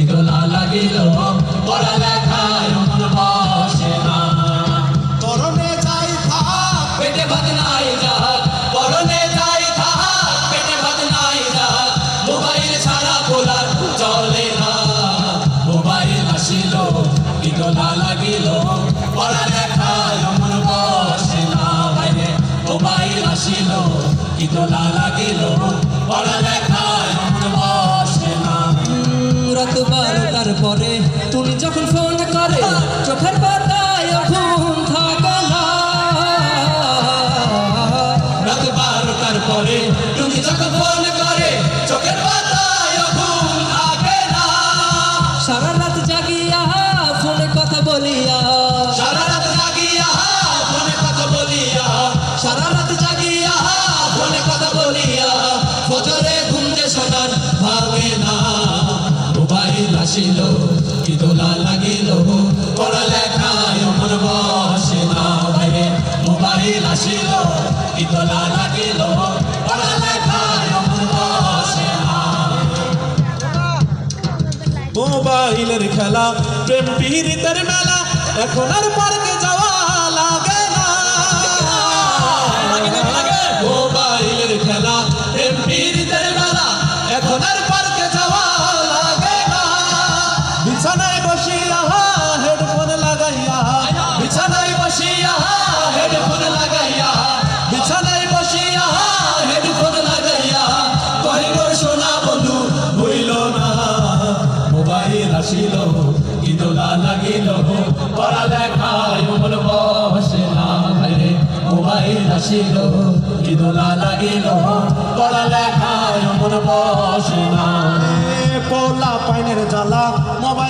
ইদোলা লাগিল পড়ালেখায় মন বসে না। তরণে যাই থাক। পেটে ভাত নাই যাক পরনে যাই থাক। পেটে ভাত নাই যাক মোবাইল ছাড়া পোলার চলে না। মোবাইল আসিল ইদোলা লাগিল পড়ালেখায় মন বসে না। বাইরে মোবাইল আসিল ইদোলা লাগিল পড়ালেখায় মন বসে না রাত বারোটার পরে তুমি যখন ফোন করে, চোখের পাতায় ঘুম থাকে না রাত বারোটার পরে তুমি যখন ফোন করে, চোখের পাতায় ঘুম থাকে না সারা রাত জাগিয়া ফোনে কথা বলিয়া। সারা রাত জাগিয়া ফোনে কথা বলিয়া। সারা রাত জাগিয়া ফোনে কথা বলিয়া। ফজরে ঘুমতে সদার ভাবে না। মোবাইল আসিল কি দোলা লাগিল পড়ালেখায় মন বসে না ভাইরে মোবাইল আসিল কি দোলা লাগিল পড়ালেখায় মন বসে না মোবাইলের খেলা প্রেম পিহিরিতের মেলা এখন আর পার্কে যাওয়া লাগে না। মোবাইলের খেলা এমপির বেলা এখন আর আসিল ইদোলা লাগিল। পড়ালেখায় মন বসে না ভাইরে মোবাইল আসিল ইদোলা লাগিল। পড়ালেখায় মন বসে না পোলা পাইনের জ্বালা, মোবাইলে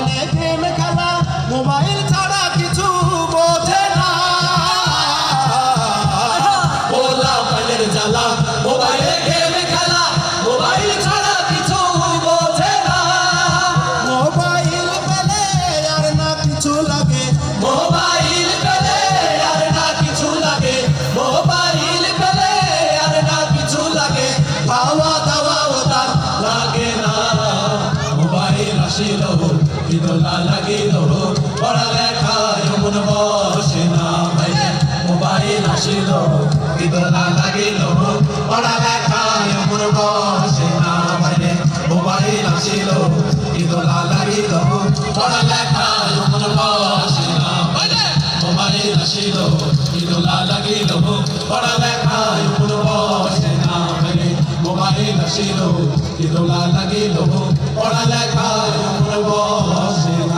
কিছু লাগে। মোবাইল পেলে আর না কিছু লাগে। মোবাইল পেলে আর না কিছু লাগে। খাওয়া দাওয়াও তার লাগে না। মোবাইল আসিল বিদোলা লাগিল। পড়ালেখায় মন বসে না মোবাইল আসিল বিদোলা লাগিল। পড়ালেখায় পড়ালেখা লুপ্ত বসিল তোমার রসিল ইদুলা লাগিল পড়ালেখা লুপ্ত বসিল তোমার রসিল ইদুলা লাগিল পড়ালেখা লুপ্ত বসিল